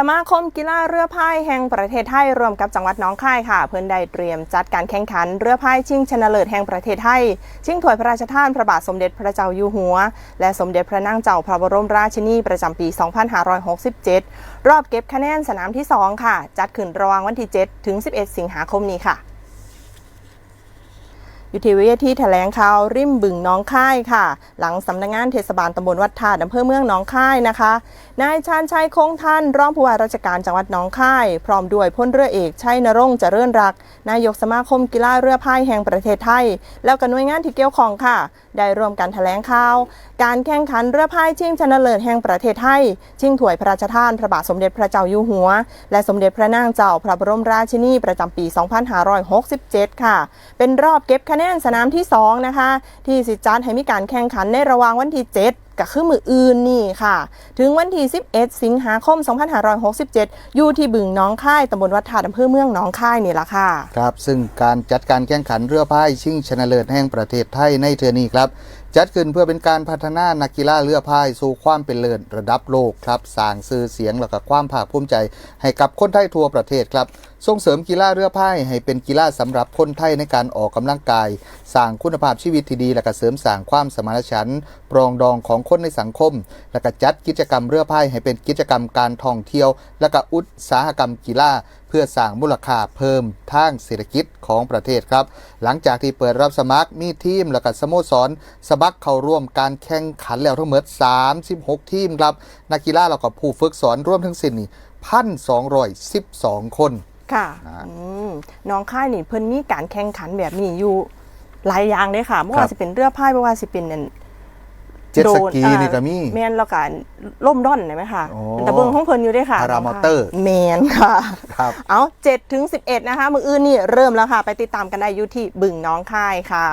สมาคมกีฬาเรือพายแห่งประเทศไทยร่วมกับจังหวัดน้องคายค่ะ เพื่อนได้เตรียมจัดการแข่งขันเรือพายชิงชนะเลิศแห่งประเทศไทย ชิงถ้วยพระราชทานพระบาทสมเด็จพระเจ้าอยู่หัว และสมเด็จพระนางเจ้าพระบรมราชินีประจำปี 2567 รอบเก็บคะแนนสนามที่ 2 ค่ะ จัดขึ้นระหว่างวันที่ 7 ถึง 11 สิงหาคมนี้ค่ะ อยู่ที่เวทีแถลงข่าวริมบึงน้องค่ายค่ะ หลังสำนักงานเทศบาลตำบลวัดธาตุอำเภอเมืองหนองค่ายนะคะ นายชาญชัยคงท่านรองผู้ว่าราชการจังหวัดหนองค่าย พร้อมด้วยพลเรือเอกชัยนรงค์เจริญรัก นายกสมาคมกีฬาเรือพายแห่งประเทศไทย แล้วก็หน่วยงานที่เกี่ยวข้องค่ะ ได้ร่วมกันแถลงข่าว การแข่งขันเรือพายชิงชนะเลิศแห่งประเทศไทย ชิงถ้วยพระราชทานพระบาทสมเด็จพระเจ้าอยู่หัว และสมเด็จพระนางเจ้าพระบรมราชินีประจำปี 2567 ค่ะ เป็นรอบเก็บคะแนนสนามที่ 2 นะคะ ที่สิจัดให้มีการแข่งขันในระหว่างวันที่ 7ก็คือมืออื่นนี่ค่ะ ถึงวันที่ 11 สิงหาคม 2567 อยู่ที่บึงน้องค่ายตำบลวัดถาดอำเภอเมืองน้องค่ายนี่ละค่ะ ครับ ซึ่งการจัดการแข่งขันเรือพายชิงชนะเลิศแห่งประเทศไทยในเทือนี้ครับจัดขึ้นเพื่อเป็นการพัฒนานักกีฬาเรือพายสู่ความเป็นเลิศระดับโลกครับสร้างชื่อเสียงและก็ความภาคภูมิใจ ให้กับคนไทยทั่วประเทศครับส่งเสริมกีฬาเรือพายให้เป็นกีฬาสำหรับคนไทยในการออกกำลังกาย สร้างคุณภาพชีวิตที่ดีและก็เสริมสร้างความสมานฉันท์ปรองดองของคนในสังคม และก็จัดกิจกรรมเรือพายให้เป็นกิจกรรมการท่องเที่ยว และก็อุตสาหกรรมกีฬาเพื่อสร้างมูลค่าเพิ่มทางเศรษฐกิจของประเทศครับ หลังจากที่เปิดรับสมัครมีทีม และก็สโมสร สมัครเข้าร่วมการแข่งขันแล้วทั้งหมด 36 ทีมครับนักกีฬาแล้วก็ผู้ฝึกสอนร่วมทั้งสิ้นนี่พันสองสิบสองคน ค่ะนะฮะอืมน้องค่ายนี่เพิ่นมีการแข่งขันแบบนี้อยู่หลายอย่างเลยค่ะไม่ครัว่าบจะเป็นเรือพายไม่ว่าจะเป็นนั่น เจ็ตสกีโดรนี่ก็มีแมนแล้วก็ล่มด้อนได้ไหมคะโอ้แต่เบิ้งของเพิ่นอยู่ด้วยค่ะพารามอเตอร์แมนค่ะ ครับ เอา7ถึง11 นะคะ มืออื่นนี่เริ่มแล้วค่ะ ไปติดตามกันได้อยู่ที่บึงน้องค่ายค่ะ